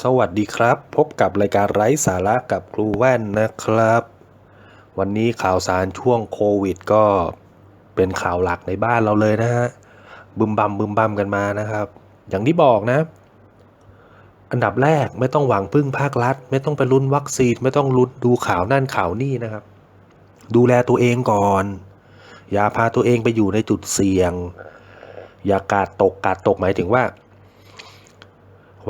สวัสดีครับ พบกับรายการไร้สาระกับครูแว่นนะครับ วันนี้ข่าวสารช่วงโควิด ก็เป็นข่าวหลักในบ้านเราเลยนะฮะบึมบัมบึมบัมกันมานะครับ อย่างที่บอกนะ อันดับแรกไม่ต้องหวังพึ่งภาครัฐ ไม่ต้องไปลุ้นวัคซีนไม่ต้องลุ้นดูข่าวนั่นข่าวนี่นะครับ ดูแลตัวเองก่อน อย่าพาตัวเองไปอยู่ในจุดเสี่ยง อย่ากาดตกกาดตกหมายถึงว่า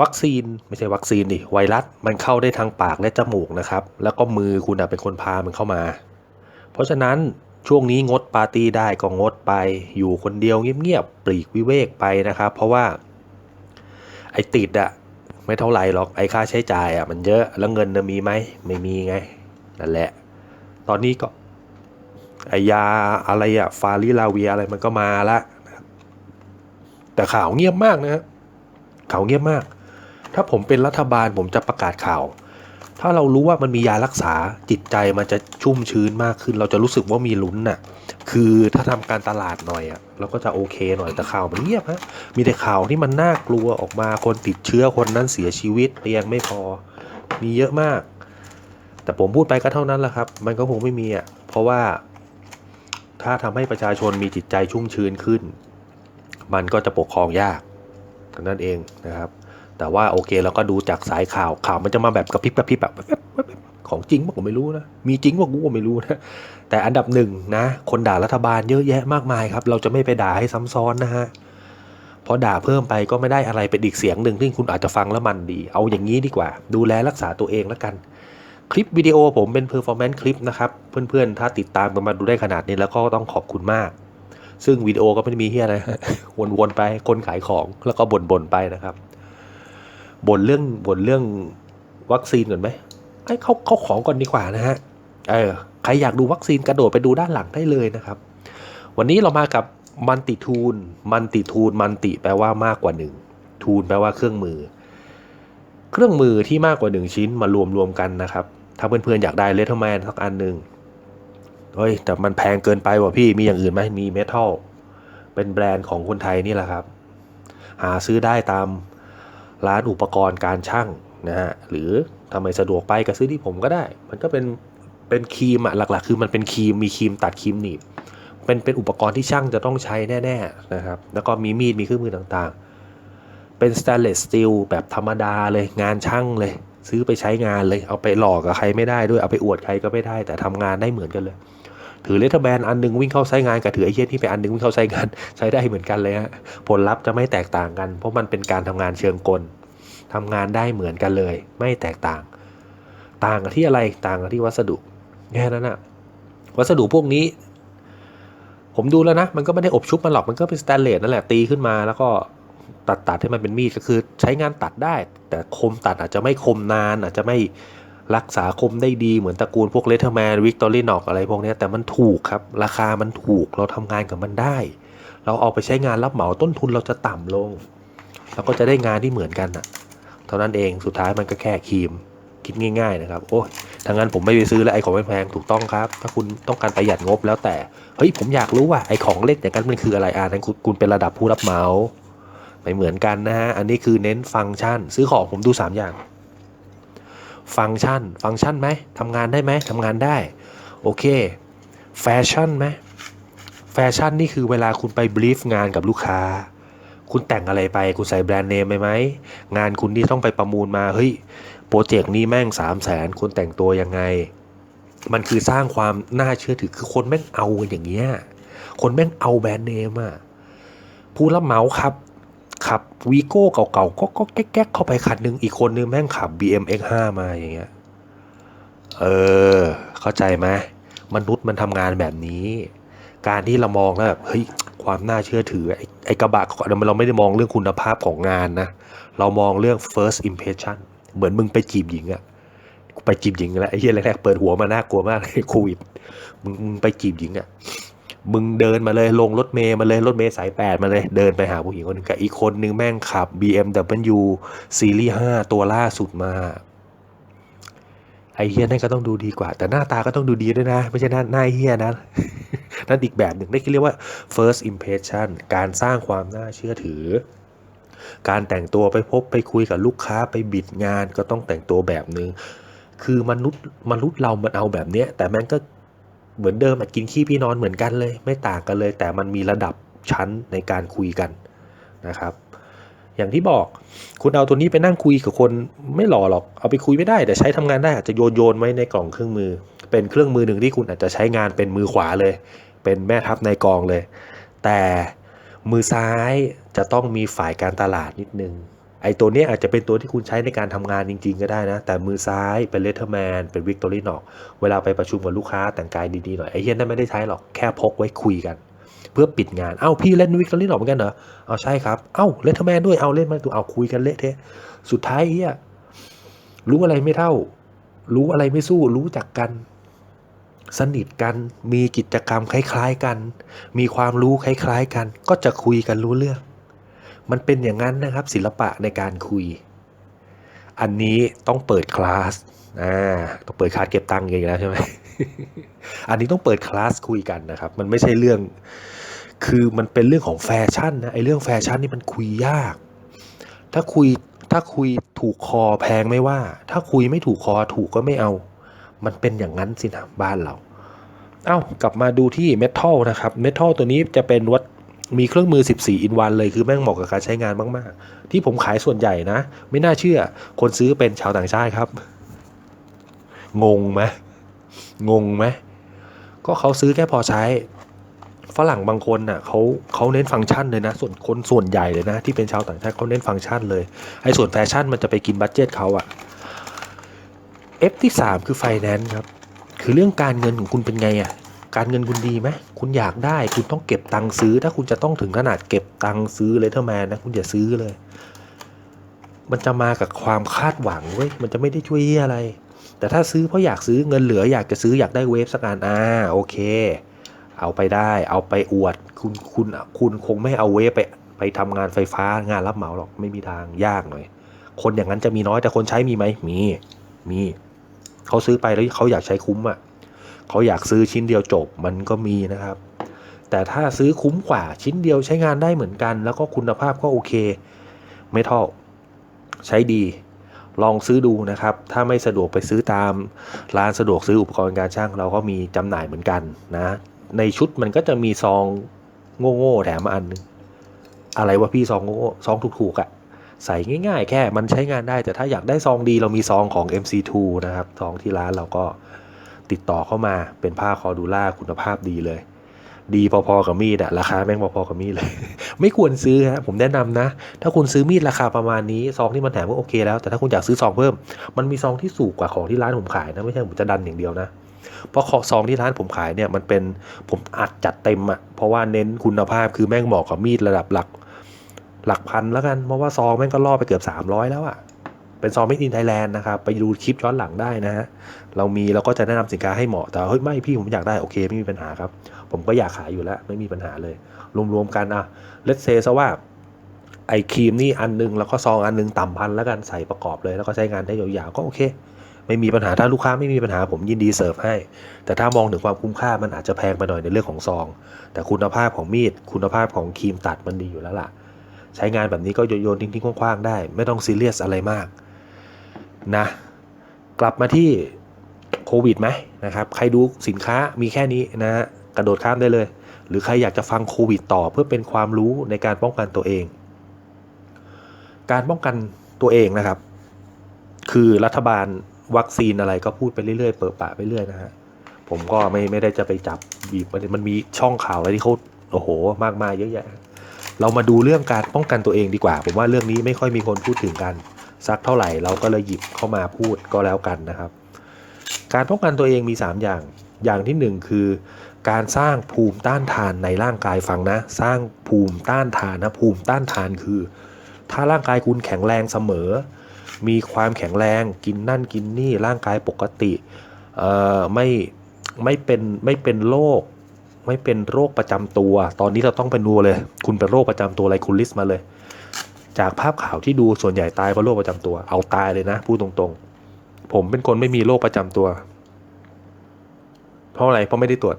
วัคซีนไม่ใช่วัคซีนดิไวรัสมันเข้าได้ทางปากและจมูกนะครับ แล้วก็มือคุณเป็นคนพามันเข้ามา เพราะฉะนั้นช่วงนี้งดปาร์ตี้ได้ก็งดไป อยู่คนเดียวเงียบๆปลีกวิเวกไปนะครับ เพราะว่า ไอติดอะไม่เท่าไหร่หรอกไอค่าใช้จ่ายอะมันเยอะแล้วเงินนะมีไหมไม่มีไงนั่นแหละ ตอนนี้ก็ไอยาอะไรอะฟาริลาเวียอะไรมันก็มาละแต่ข่าวเงียบมากนะฮะข่าวเงียบมาก ถ้าผมเป็นรัฐบาลผมจะประกาศข่าว ถ้าเรารู้ว่ามันมียารักษาจิตใจมันจะชุ่มชื้นมากขึ้น เราจะรู้สึกว่ามีลุ้นน่ะ คือถ้าทำการตลาดหน่อยอะ่ะเราก็จะโอเคหน่อยแต่ข่าวมันเงียบฮะมีแต่ข่าวที่มันน่ากลัวออกมาคนติดเชื้อคนนั้นเสียชีวิตเตียงไม่พอ มีเยอะมาก แต่ผมพูดไปก็เท่านั้นแหละครับ มันก็คงไม่มีอะ่ะเพราะว่าถ้าทำให้ประชาชนมีจิตใจชุ่มชื้นขึ้น มันก็จะปกครองยากนั้นเองนะครับ แต่ว่าโอเคเราก็ดูจากสายข่าวข่าวมันจะมาแบบกระพริบกระพริบแบบของจริงป่ะผมไม่รู้นะ มีจริงป่ะกูก็ไม่รู้นะ แต่อันดับหนึ่งนะ คนด่ารัฐบาลเยอะแยะมากมายครับ เราจะไม่ไปด่าให้ซ้ำซ้อนนะฮะเพราะด่าเพิ่มไปก็ไม่ได้อะไรเป็นอีกเสียงหนึ่งที่คุณอาจจะฟังแล้วมันดี เอาอย่างนี้ดีกว่า ดูแลรักษาตัวเองแล้วกัน คลิปวิดีโอผมเป็น performance คลิปนะครับ เพื่อนๆ ถ้าติดตามกันมาดูได้ขนาดนี้แล้วก็ต้องขอบคุณมาก ซึ่งวิดีโอก็ไม่ได้มีเฮียอะไรวนๆไปคนขายของแล้วก็บ่นๆไปนะครับ บ่นเรื่องบ่นเรื่องวัคซีนก่อนไหมให้เขาเขาของก่อนดีกว่านะฮะเออใครอยากดูวัคซีนกระโดดไปดูด้านหลังได้เลยนะครับ วันนี้เรามากับมันติทูลมันติทูลมันติแปลว่ามากกว่าหนึ่งทูลแปลว่าเครื่องมือ เครื่องมือที่มากกว่าหนึ่งชิ้นมารวมรวมกันนะครับ ถ้าเพื่อนๆอยากได้เลเทอร์แมนสักอันหนึ่งเฮ้ยแต่มันแพงเกินไปว่ะพี่มีอย่างอื่นไหมมีเมทัลเป็นแบรนด์ของคนไทยนี่แหละครับ หาซื้อได้ตาม ร้านอุปกรณ์การช่างนะฮะหรือทำไมสะดวกไปก็ซื้อที่ผมก็ได้ มันก็เป็นเป็นครีมอะหลักๆ คือมันเป็นครีมมีครีมตัดครีมหนีบเป็นเป็นอุปกรณ์ที่ช่างจะต้องใช้แน่ๆนะครับแล้วก็มีมีดมีเครื่องมือต่างๆ เป็นสแตนเลสสตีลแบบธรรมดาเลยงานช่างเลย ซื้อไปใช้งานเลยเอาไปหลอกกับใครไม่ได้ด้วยเอาไปอวดใครก็ไม่ได้ แต่ทำงานได้เหมือนกันเลย ถือเลเทอร์แบนอันหนึงวิ่งเข้าใช้งานกับถือไอเหี้ยที่ไปอันหนึงวิ่งเข้าใช้งานใช้ได้เหมือนกันเลยฮะผลลัพธ์จะไม่แตกต่างกัน เพราะมันเป็นการทำงานเชิงกลทำงานได้เหมือนกันเลย ไม่แตกต่าง ต่างกันที่อะไรต่างกันที่วัสดุแค่นั้นอะวัสดุพวกนี้ ผมดูแล้วนะ มันก็ไม่ได้อบชุบมันหรอกมันก็เป็นสแตนเลสนั่นแหละตีขึ้นมาแล้วก็ตัดตัดให้มันเป็นมีดก็คือใช้งานตัดได้ แต่คมตัดอาจจะไม่คมนานอาจจะไม่ รักษาคมได้ดีเหมือนตระกูลพวกเลเทอร์แมนวิกตอรี่นอกอะไรพวกนี้แต่มันถูกครับ ราคามันถูกเราทำงานกับมันได้ เราเอาไปใช้งานรับเหมาต้นทุนเราจะต่ำลงเราก็จะได้งานที่เหมือนกันอะเท่านั้นเองสุดท้ายมันก็แค่ครีมคิดง่ายๆนะครับ โอ้ยทางนั้นผมไม่ไปซื้อแล้วไอ้ของแพงถูกต้องครับ ถ้าคุณต้องการประหยัดงบแล้วแต่ เฮ้ยผมอยากรู้ว่าไอ้ของเล็กอย่างนั้นมันคืออะไรอ่านั้นคุณเป็นระดับผู้รับเหมา ไม่เหมือนกันนะฮะ อันนี้คือเน้นฟังก์ชัน ซื้อของผมดู 3 อย่าง ฟังก์ชัน ฟังก์ชันไหมทำงานได้ไหมทำงานได้ โอเค แฟชั่นไหมแฟชั่นนี่คือเวลาคุณไปบลีฟงานกับลูกค้า คุณแต่งอะไรไป คุณใส่แบรนด์เนมไปไหม งานคุณที่ต้องไปประมูลมา เฮ้ย โปรเจกต์นี้แม่งสามแสนคุณแต่งตัวยังไง มันคือสร้างความน่าเชื่อถือ คือคนแม่งเอากันอย่างเงี้ย คนแม่งเอาแบรนด์เนมอะผู้รับเหมาขับ ขับวีโก้เก่าๆก็ก็แก๊กๆเข้าไปคันหนึ่งอีกคนนึงแม่งขับ BMX5 มาอย่างเงี้ย เออ เข้าใจไหมมนุษย์มันทำงานแบบนี้ การที่เรามองแล้วแบบเฮ้ยความน่าเชื่อถือ ไอ้ไอกระบะเราไม่ได้มองเรื่องคุณภาพของงานนะ เรามองเรื่อง first impression เหมือนมึงไปจีบหญิงอะไปจีบหญิงแล้วไอ้เหี้ยแรกๆเปิดหัวมาน่ากลัวมากเลยโควิดมึงมึงไปจีบหญิงอะ มึงเดินมาเลยลงรถเมย์มาเลยรถเมย์สายแปดมาเลยเดินไปหาผู้หญิงคนหนึงกับอีกคนนึงแม่งขับ BMW ซีรีส์5ตัวล่าสุดมาไอเฮียนั่นก็ต้องดูดีกว่า แต่หน้าตาก็ต้องดูดีด้วยนะ ไม่ใช่หน้าหน้าเฮียนะนั่นอีกแบบหนึ่งนี่คือเรียกว่า first impression การสร้างความน่าเชื่อถือ การแต่งตัวไปพบไปคุยกับลูกค้าไปบิดงานก็ต้องแต่งตัวแบบนึงคือมนุษย์มนุษย์เรามันเอาแบบเนี้ยแต่มันก็ เหมือนเดิมกินขี้พี่นอนเหมือนกันเลย ไม่ต่างกันเลย แต่มันมีระดับชั้นในการคุยกันนะครับ อย่างที่บอกคุณเอาตัวนี้ไปนั่งคุยกับคนไม่หล่อหรอกเอาไปคุยไม่ได้ แต่ใช้ทำงานได้อาจจะโยนโยนไว้ในกล่องเครื่องมือ เป็นเครื่องมือหนึ่งที่คุณอาจจะใช้งานเป็นมือขวาเลย เป็นแม่ทัพในกองเลย แต่มือซ้ายจะต้องมีฝ่ายการตลาดนิดนึง ไอ้ตัวนี้อาจจะเป็นตัวที่คุณใช้ในการทำงานจริง ๆ ก็ได้นะ แต่มือซ้ายเป็นเลเทอร์แมนเป็นวิกตอรี่นอกเวลาไปประชุมกับลูกค้าแต่งกายดีๆหน่อยไอ้เหี้ยนั่นไม่ได้ใช้หรอกแค่พกไว้คุยกัน เพื่อปิดงาน เอ้าพี่เล่นวิกตอรี่นอกเหมือนกันเหรอเอาใช่ครับ เอ้าเลเทอร์แมนด้วยเอาเล่นมาตัวเอาคุยกันเละเทะสุดท้ายเหี้ยรู้อะไรไม่เท่า รู้อะไรไม่สู้รู้จักกันสนิทกันมีกิจกรรมคล้ายๆกัน มีความรู้คล้ายๆกัน ก็จะคุยกันรู้เรื่อง มันเป็นอย่างนั้นนะครับศิลปะในการคุย อันนี้ต้องเปิดคลาสอ่าต้องเปิดคลาสเก็บตังค์อีกแล้วใช่ไหมอันนี้ต้องเปิดคลาสคุยกันนะครับ มันไม่ใช่เรื่อง คือมันเป็นเรื่องของแฟชั่นนะไอ้เรื่องแฟชั่นนี่มันคุยยาก ถ้าคุยถ้าคุยถูกคอแพงไม่ว่า ถ้าคุยไม่ถูกคอถูกก็ไม่เอา มันเป็นอย่างนั้นสินะบ้านเรา เอ้ากลับมาดูที่เมทัลนะครับเมทัลตัวนี้จะเป็นวัด มีเครื่องมือ 14อินวันเลยคือแม่งเหมาะกับการใช้งานมาก ๆ ที่ผมขายส่วนใหญ่นะ ไม่น่าเชื่อ คนซื้อเป็นชาวต่างชาติครับ งงไหมงงไหมก็เขาซื้อแค่พอใช้ ฝรั่งบางคนน่ะเขาเขาเน้นฟังก์ชันเลยนะ ส่วนคนส่วนใหญ่เลยนะ ที่เป็นชาวต่างชาติเขาเน้นฟังก์ชันเลยไอ้ส่วนแฟชั่นมันจะไปกินบัตเจตเขาอะ F ที่ 3 คือไฟแนนซ์ครับ คือเรื่องการเงินของคุณเป็นไงอะ่ะ การเงินคุณดีไหมคุณอยากได้คุณต้องเก็บตังค์ซื้อ ถ้าคุณจะต้องถึงขนาดเก็บตังค์ซื้อเลเทอร์แมนนะคุณอย่าซื้อเลย มันจะมากับความคาดหวังเว้ยมันจะไม่ได้ช่วยเหี้ยอะไร แต่ถ้าซื้อเพราะอยากซื้อเงินเหลืออยากจะซื้ออยากได้เวฟสักอันอ่าโอเค เอาไปได้ เอาไปอวด คุณคุณคุณคงไม่เอาเวฟไปไปทำงานไฟฟ้างานรับเหมาหรอกไม่มีทางยากหน่อย คนอย่างนั้นจะมีน้อยแต่คนใช้มีไหมมี มี เขาซื้อไปแล้วเขาอยากใช้คุ้มอะ่ะ เขาอยากซื้อชิ้นเดียวจบมันก็มีนะครับ แต่ถ้าซื้อคุ้มกว่าชิ้นเดียวใช้งานได้เหมือนกัน แล้วก็คุณภาพก็โอเค ไม่ท่อใช้ดี ลองซื้อดูนะครับ ถ้าไม่สะดวกไปซื้อตาม ร้านสะดวกซื้ออุปกรณ์การช่างเราก็มีจำหน่ายเหมือนกันนะ ในชุดมันก็จะมีซองโง่ๆแถมมาอันนึงอะไรวะพี่ซองโง่ซองถูกๆอะ่ะใส่ง่ายๆ แค่มันใช้งานได้แต่ถ้าอยากได้ซองดีเรามีซองของ MC2 นะครับ ซองที่ร้านเราก็ ติดต่อเข้ามาเป็นผ้าคอดูล่าคุณภาพดีเลย ดีพอๆกับมีดอะราคาแม่งพอๆกับมีดเลย ไม่ควรซื้อฮะผมแนะนำนะ ถ้าคุณซื้อมีดราคาประมาณนี้ซองที่มันแถมก็โอเคแล้วแต่ถ้าคุณอยากซื้อซองเพิ่ม มันมีซองที่สูงกว่าของที่ร้านผมขายนะไม่ใช่ผมจะดันอย่างเดียวนะเพราะซองที่ร้านผมขายเนี่ยมันเป็นผมอัดจัดเต็มอะเพราะว่าเน้นคุณภาพคือแม่งเหมาะกับมีดระดับหลัก หลักพันแล้วกันเพราะว่าซองแม่งก็ล่อไปเกือบ300 แล้วอะ เป็นซองไม่ดินไทยแลนด์นะครับ ไปดูคลิปย้อนหลังได้นะฮะ เรามีเราก็จะแนะนำสินค้าให้เหมาะ แต่เฮ้ยไม่พี่ผมอยากได้โอเคไม่มีปัญหาครับ ผมก็อยากขายอยู่แล้วไม่มีปัญหาเลย รวมๆกันอะเลตเซซะว่าไอ้ครีมนี่อันนึงแล้วก็ซองอันนึงต่ำพันแล้วกันใส่ประกอบเลย แล้วก็ใช้งานได้ยาวๆก็โอเค ไม่มีปัญหาถ้าลูกค้าไม่มีปัญหาผมยินดีเสิร์ฟให้ แต่ถ้ามองถึงความคุ้มค่ามันอาจจะแพงไปหน่อยในเรื่องของซอง แต่คุณภาพของมีด คุณภาพของครีมตัดมันดีอยู่แล้วล่ะ ใช้งานแบบนี้ก็โยนทิ้งๆคว้างๆได้ ไม่ต้องซีเรียสอะไรมาก นะกลับมาที่โควิดไหมนะครับใครดูสินค้ามีแค่นี้นะฮะกระโดดข้ามได้เลย หรือใครอยากจะฟังโควิดต่อเพื่อเป็นความรู้ในการป้องกันตัวเอง การป้องกันตัวเองนะครับ คือรัฐบาลวัคซีนอะไรก็พูดไปเรื่อยๆเปิดปะไปเรื่อยนะฮะผมก็ไม่ไม่ได้จะไปจับบีบมันมันมีช่องข่าวอะไรที่เขาโอ้โห มากมายเยอะแยะ เรามาดูเรื่องการป้องกันตัวเองดีกว่า ผมว่าเรื่องนี้ไม่ค่อยมีคนพูดถึงกัน สักเท่าไหร่เราก็เลยหยิบเข้ามาพูดก็แล้วกันนะครับ การป้องกันตัวเองมี 3 อย่าง อย่างที่ 1 คือ การสร้างภูมิต้านทานในร่างกายฟังนะ สร้างภูมิต้านทานนะภูมิต้านทานคือ ถ้าร่างกายคุณแข็งแรงเสมอ มีความแข็งแรงกินนั่นกินนี่ร่างกายปกติไม่ไม่เป็นไม่เป็นโรคไม่เป็นโรคประจำตัว ตอนนี้เราต้องเป็นดูเลย คุณเป็นโรคประจำตัวอะไรคุณลิสต์มาเลย จากภาพข่าวที่ดูส่วนใหญ่ตายเพราะโรคประจำตัว เอาตายเลยนะพูดตรงๆ ผมเป็นคนไม่มีโรคประจำตัว เพราะอะไรเพราะไม่ได้ตรวจ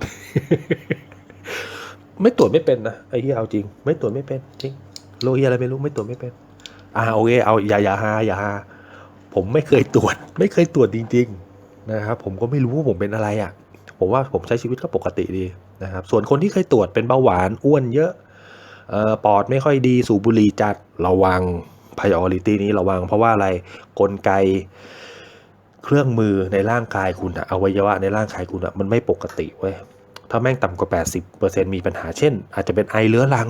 ไม่ตรวจไม่เป็นนะไอ้ที่เอาจริง ไม่ตรวจไม่เป็น จริงโรคอะไรไม่รู้ไม่ตรวจไม่เป็นอ่าโอเคเอาอย่าอย่าฮาอย่าฮาผมไม่เคยตรวจ ไม่เคยตรวจจริง ๆ นะครับ ผมก็ไม่รู้ว่าผมเป็นอะไรอะ่ะ ผมว่าผมใช้ชีวิตก็ปกติดีนะครับ ส่วนคนที่เคยตรวจเป็นเบาหวานอ้วนเยอะ ปอดไม่ค่อยดีสูบบุหรี่จัดระวัง priority นี้ระวัง เพราะว่าอะไรกลไกเครื่องมือในร่างกายคุณอะอวัยวะในร่างกายคุณอะมันไม่ปกติเว้ยถ้าแม่งต่ำกว่า 80%มีปัญหาเช่น อาจจะเป็นไอเรื้อรัง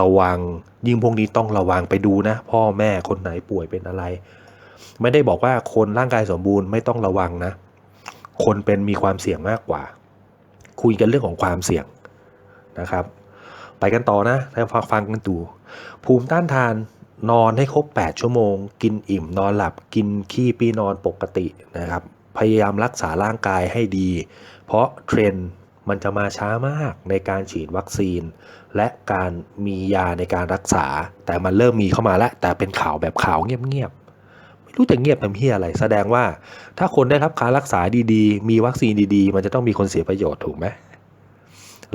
ระวัง ยิ่งพวกนี้ต้องระวังไปดูนะ พ่อแม่คนไหนป่วยเป็นอะไร ไม่ได้บอกว่าคนร่างกายสมบูรณ์ไม่ต้องระวังนะ คนเป็นมีความเสี่ยงมากกว่า คุยกันเรื่องของความเสี่ยงนะครับ ไปกันต่อนะถ้าฟังฟังกันดูภูมิต้านทานนอนให้ครบ 8 ชั่วโมง กินอิ่มนอนหลับ กินขี้ปีนอนปกตินะครับ พยายามรักษาร่างกายให้ดี เพราะเทรนด์มันจะมาช้ามากในการฉีดวัคซีน และการมียาในการรักษา แต่มันเริ่มมีเข้ามาแล้ว แต่เป็นข่าวแบบข่าวเงียบๆไม่รู้จะเงียบทำเพี้ยอะไร แสดงว่าถ้าคนได้รับการรักษาดีๆ มีวัคซีนดีๆ มันจะต้องมีคนเสียประโยชน์ถูกไหม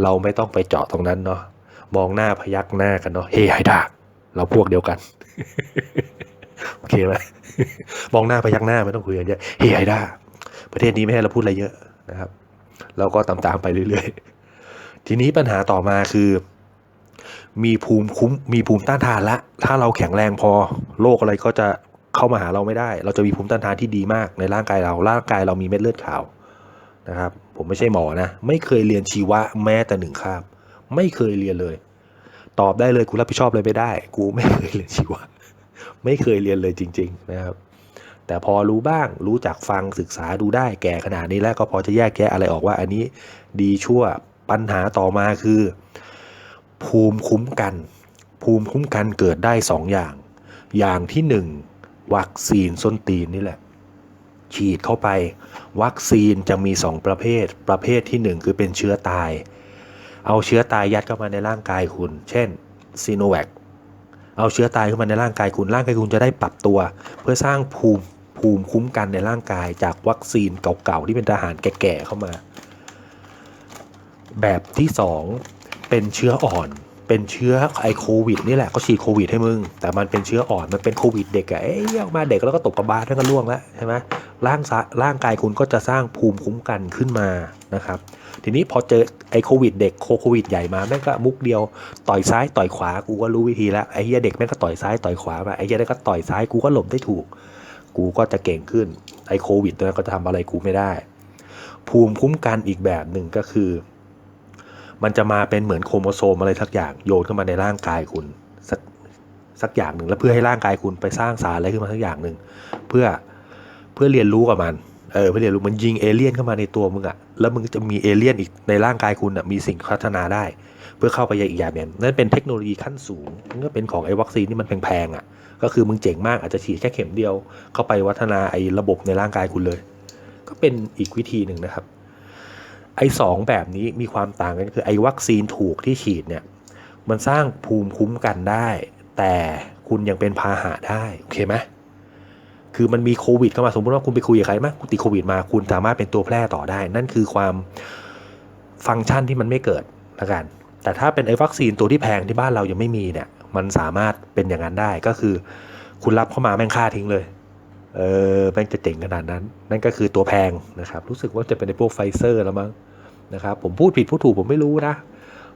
เราไม่ต้องไปเจาะตรงนั้นเนาะ มองหน้าพยักหน้ากันเนาะเฮ้ไฮดาเราพวกเดียวกันโอเคไหมมองหน้าพยักหน้าไม่ต้องคุยกันเยอะเฮ้ไฮดาประเทศนี้ไม่ให้เราพูดอะไรเยอะนะครับ เราก็ตามๆไปเรื่อยๆ ทีนี้ปัญหาต่อมาคือ มีภูมิคุ้มมีภูมิต้านทานละ ถ้าเราแข็งแรงพอโรคอะไรก็จะเข้ามาหาเราไม่ได้ เราจะมีภูมิต้านทานที่ดีมากในร่างกายเรา ร่างกายเรามีเม็ดเลือดขาวนะครับ ผมไม่ใช่หมอนะ ไม่เคยเรียนชีวะแม้แต่หนึ่งคาบ ไม่เคยเรียนเลย ตอบได้เลยกูรับผิดชอบเลยไม่ได้ กูไม่เคยเรียนชีวะไม่เคยเรียนเลยจริง ๆ นะครับ แต่พอรู้บ้างรู้จักฟังศึกษาดูได้แก่ขนาดนี้แล้วก็พอจะแยกแยะอะไรออกว่า อันนี้ดีชั่วปัญหาต่อมาคือ ภูมิคุ้มกัน ภูมิคุ้มกันเกิดได้สองอย่าง อย่างที่หนึ่งวัคซีนส้นตีนนี่แหละฉีดเข้าไป วัคซีนจะมีสองประเภท ประเภทที่หนึ่งคือเป็นเชื้อตาย เอาเชื้อตายยัดเข้ามาในร่างกายคุณ เช่นซีโนแวคเอาเชื้อตายเข้ามาในร่างกายคุณ ร่างกายคุณจะได้ปรับตัว เพื่อสร้างภูมิภูมิคุ้มกันในร่างกายจากวัคซีนเก่าๆที่เป็นทหารแก่ๆเข้ามา แบบที่สองเป็นเชื้ออ่อน เป็นเชื้อไอโควิดนี่แหละเขาฉีดโควิดให้มึง แต่มันเป็นเชื้ออ่อน มันเป็นโควิดเด็กอะเอ้ยออกมาเด็กแล้วก็ตบกระบาลแล้วก็ล่วงแล้วใช่ไหม ร่างร่างกายคุณก็จะสร้างภูมิคุ้มกันขึ้นมานะครับ ทีนี้พอเจอไอโควิดเด็กโคโควิดใหญ่มาแม่งก็มุกเดียวต่อยซ้ายต่อยขวากูก็รู้วิธีแล้วไอ้เหียเด็กแม่งก็ต่อยซ้ายต่อยขวามาไอ้เหียเด็กก็ต่อยซ้ายกูก็หลบได้ถูก กูก็จะเก่งขึ้นไอโควิดตัวนั้นก็จะทำอะไรกูไม่ได้ ภูมิคุ้มกันอีกแบบหนึ่งก็คือ มันจะมาเป็นเหมือนโครโมโซมอะไรสักอย่างโยนเข้ามาในร่างกายคุณสักสักอย่างหนึ่งแล้วเพื่อให้ร่างกายคุณไปสร้างสารอะไรขึ้นมาสักอย่างหนึ่งเพื่อ เพื่อเรียนรู้กับมันเออเพื่อเรียนรู้มันยิงเอเลี่ยนเข้ามาในตัวมึงอะแล้วมึงจะมีเอเลี่ยนอีกในร่างกายคุณอะมีสิ่งพัฒนาได้ เพื่อเข้าไปยังอีกอย่างหนึงนั่นเป็นเทคโนโลยีขั้นสูงนั่นก็เป็นของไอ้วัคซีนที่มันแพงๆอะก็คือมึงเจ๋งมากอาจจะฉีดแค่เข็มเดียว เข้าไปวัฒนาไอ้ระบบในร่างกายคุณเลย ก็เป็นอีกวิธีหนึ่งนะครับ ไอ้สองแบบนี้มีความต่างกันคือไอ้วัคซีนถูกที่ฉีดเนี่ยมันสร้างภูมิคุ้มกันได้ แต่คุณยังเป็นพาหะได้โอเคไหม คือมันมีโควิดเข้ามาสมมติว่าคุณไปคุยกับใครมาคุณติดโควิดมาคุณสามารถเป็นตัวแพร่ต่อได้ นั่นคือความฟังก์ชันที่มันไม่เกิดละกัน แต่ถ้าเป็นไอ้วัคซีนตัวที่แพงที่บ้านเรายังไม่มีเนี่ย มันสามารถเป็นอย่างนั้นได้ก็คือ คุณรับเข้ามาแม่งฆ่าทิ้งเลย เออแม่งจะเจ๋งขนาดนั้น นั่นก็คือตัวแพงนะครับ รู้สึกว่าจะเป็นในพวกไฟเซอร์แล้วมั้งนะครับ ผมพูดผิดพูดถูกผมไม่รู้นะ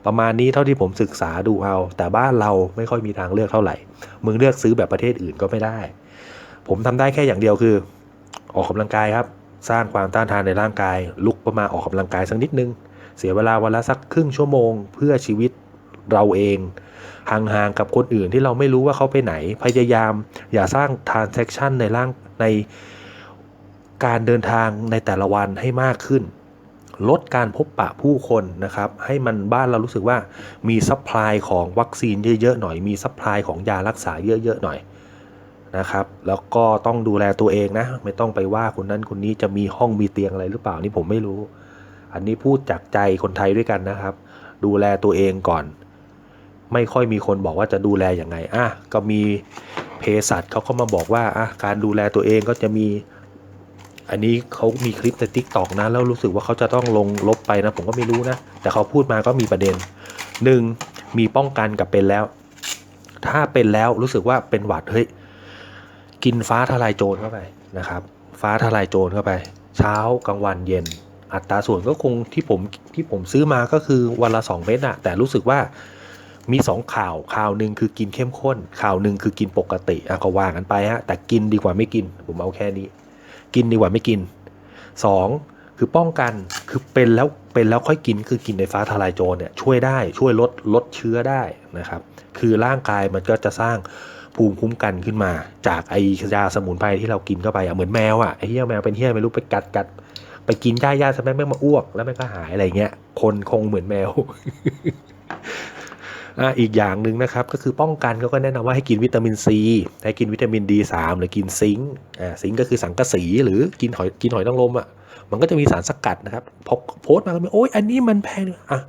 ประมาณนี้เท่าที่ผมศึกษาดูเอา แต่บ้านเราไม่ค่อยมีทางเลือกเท่าไหร่ มึงเลือกซื้อแบบประเทศอื่นก็ไม่ได้ ผมทำได้แค่อย่างเดียวคือ ออกกำลังกายครับ สร้างความต้านทานในร่างกาย ลุกประมาณออกกำลังกายสักนิดนึง เสียเวลาวันละสักครึ่งชั่วโมง เพื่อชีวิตเราเองห่างๆกับคนอื่นที่เราไม่รู้ว่าเขาไปไหน พยายาม อย่าสร้าง transaction ในร่างในการเดินทางในแต่ละวันให้มากขึ้น ลดการพบปะผู้คนนะครับ ให้มันบ้านเรารู้สึกว่ามีซัพพลายของวัคซีนเยอะๆหน่อย มีซัพพลายของยารักษาเยอะๆหน่อย นะครับ แล้วก็ต้องดูแลตัวเองนะ ไม่ต้องไปว่าคนนั้นคนนี้จะมีห้องมีเตียงอะไรหรือเปล่านี่ผมไม่รู้ อันนี้พูดจากใจคนไทยด้วยกันนะครับ ดูแลตัวเองก่อน ไม่ค่อยมีคนบอกว่าจะดูแลอยังไงอะก็มีเภสัชเขาก็มาบอกว่าอะการดูแลตัวเองก็จะมี อันนี้เขามีคลิปในทิกตอกนะ แล้วรู้สึกว่าเขาจะต้องลงลบไปนะ ผมก็ไม่รู้นะ แต่เขาพูดมาก็มีประเด็นหนึ่งมีป้องกันกับเป็นแล้ว ถ้าเป็นแล้วรู้สึกว่าเป็นหวัดเฮ้ย กินฟ้าทลายโจรเข้าไปนะครับ ฟ้าทลายโจรเข้าไป เช้ากลางวันเย็น อัตราส่วนก็คงที่ผมที่ผมซื้อมาก็คือวันละสองเม็ดอะแต่รู้สึกว่ามีสองข่าวข่าวหนึ่งคือกินเข้มข้น ข่าวหนึ่งคือกินปกติอะก็ว่ากันไปฮะแต่กินดีกว่าไม่กิน ผมเอาแค่นี้ กินดีกว่าไม่กินสองคือป้องกันคือเป็นแล้วเป็นแล้วค่อยกินคือกินในฟ้าทลายโจรเนี่ยช่วยได้ช่วยลดลดเชื้อได้นะครับ คือร่างกายมันก็จะสร้าง ภูมิคุ้มกันขึ้นมา จากไอยาสมุนไพรที่เรากินเข้าไปอะเหมือนแมวอะไอเหี้ยแมวเป็นเหี้ยไม่รู้ไปกัดกัดไปกินหญ้าหญ้าซะแม่งแม่งมาอ้วกแล้วแม่งก็หายอะไรเงี้ยคนคงเหมือนแมวอะอีกอย่างหนึ่งนะครับก็คือป้องกันเขาก็แนะนำว่าให้กินวิตามินซีให้กินวิตามิน D3 หรือกินซิงค์อ่าซิงค์ก็คือสังกะสีหรือกินหอยกินหอยนางรมอะมันก็จะมีสารสกัดนะครับพอโพสต์มาก็มีโอ้ยอันนี้มันแพงอะ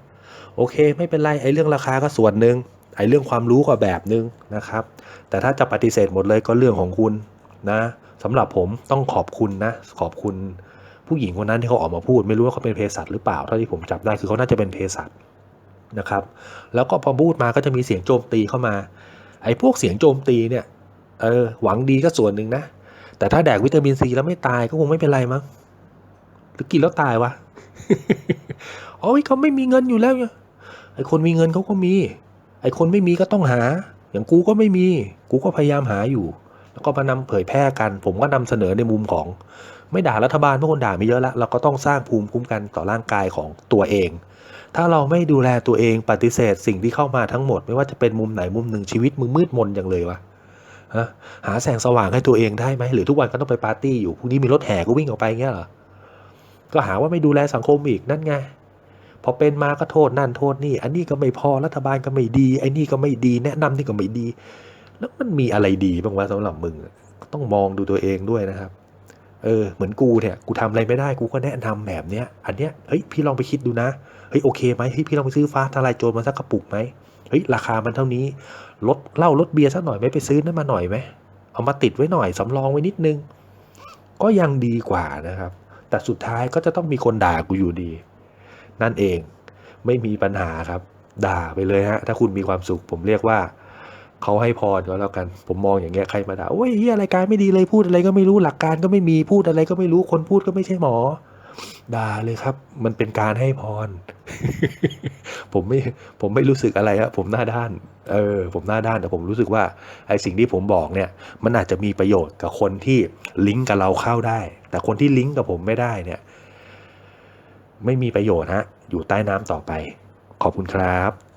โอเค ไม่เป็นไรไอ้เรื่องราคาก็ส่วนหนึ่ง ไอ้เรื่องความรู้ก็แบบนึงนะครับ แต่ถ้าจะปฏิเสธหมดเลยก็เรื่องของคุณนะสำหรับผมต้องขอบคุณนะขอบคุณผู้หญิงคนนั้นที่เขาออกมาพูด ไม่รู้ว่าเขาเป็นเภสัชหรือเปล่าเท่าที่ผมจับได้คือเขาน่าจะเป็นเภสัชนะครับ แล้วก็พอพูดมาก็จะมีเสียงโจมตีเข้ามา ไอ้พวกเสียงโจมตีเนี่ยเออหวังดีก็ส่วนหนึ่งนะ แต่ถ้าแดกวิตามินซีแล้วไม่ตายก็คงไม่เป็นไรมั้งหรือกินแล้วตายวะโอ้ยเขาไม่มีเงินอยู่แล้วเนี่ยไอ้คนมีเงินเขาก็มี ไอ้คนไม่มีก็ต้องหา อย่างกูก็ไม่มี กูก็พยายามหาอยู่ แล้วก็มานำเผยแพร่กัน ผมก็นำเสนอในมุมของ ไม่ด่ารัฐบาลเพราะคนด่ามีเยอะล้วเราก็ต้องสร้างภูมิคุ้มกันต่อร่างกายของตัวเอง ถ้าเราไม่ดูแลตัวเองปฏิเสธสิ่งที่เข้ามาทั้งหมด ไม่ว่าจะเป็นมุมไหนมุมหนึ่งชีวิตมึงมืดมนอย่างเลยวะฮะหาแสงสว่างให้ตัวเองได้ไหมหรือทุกวันก็ต้องไปปาร์ตี้อยู่พรุ่งนี้มีรถแห่ก็วิ่งออกไปเงี้ยเหรอก็หาว่าไม่ดูแลสังคมอีกนั่นไง พอเป็นมาก็โทษนั่นโทษนี่ อันนี้ก็ไม่พอรัฐบาลก็ไม่ดีไอ้นี่ก็ไม่ดี แนะนำนี่ก็ไม่ดี แล้วมันมีอะไรดีบ้างวะสำหรับมึงต้องมองดูตัวเองด้วยนะครับ เออ เหมือนกูเนี่ย กูทำอะไรไม่ได้ กูก็แนะนำแบบเนี้ย อันเนี้ย เฮ้ย พี่ลองไปคิดดูนะ เฮ้ย โอเคไหมเฮ้ย พี่ลองไปซื้อฟ้าทลายโจรมาสักกระปุกไหมเฮ้ย ราคามันเท่านี้ ลดเหล้าลดเบียร์สักหน่อยไหมไปซื้อนั่นมาหน่อยไหม เอามาติดไว้หน่อย สำรองไว้นิดนึง ก็ยังดีกว่านะครับ แต่สุดท้ายก็จะต้องมีคนด่ากูอยู่ดี นั่นเองไม่มีปัญหาครับ ด่าไปเลยฮะ ถ้าคุณมีความสุข ผมเรียกว่าเขาให้พรก็แล้วกัน ผมมองอย่างเงี้ยใครมาด่าโอ้ยเฮียรายการไม่ดีเลยพูดอะไรก็ไม่รู้หลักการก็ไม่มีพูดอะไรก็ไม่รู้คนพูดก็ไม่ใช่หมอ ด่าเลยครับ มันเป็นการให้พร ผมไม่ผมไม่รู้สึกอะไรครับผมหน้าด้าน เออ ผมหน้าด้านแต่ผมรู้สึกว่าไอ้สิ่งที่ผมบอกเนี่ย มันอาจจะมีประโยชน์กับคนที่ลิงก์กับเราเข้าได้ แต่คนที่ลิงก์กับผมไม่ได้เนี่ย ไม่มีประโยชน์ฮะอยู่ใต้น้ำต่อไป ขอบคุณครับ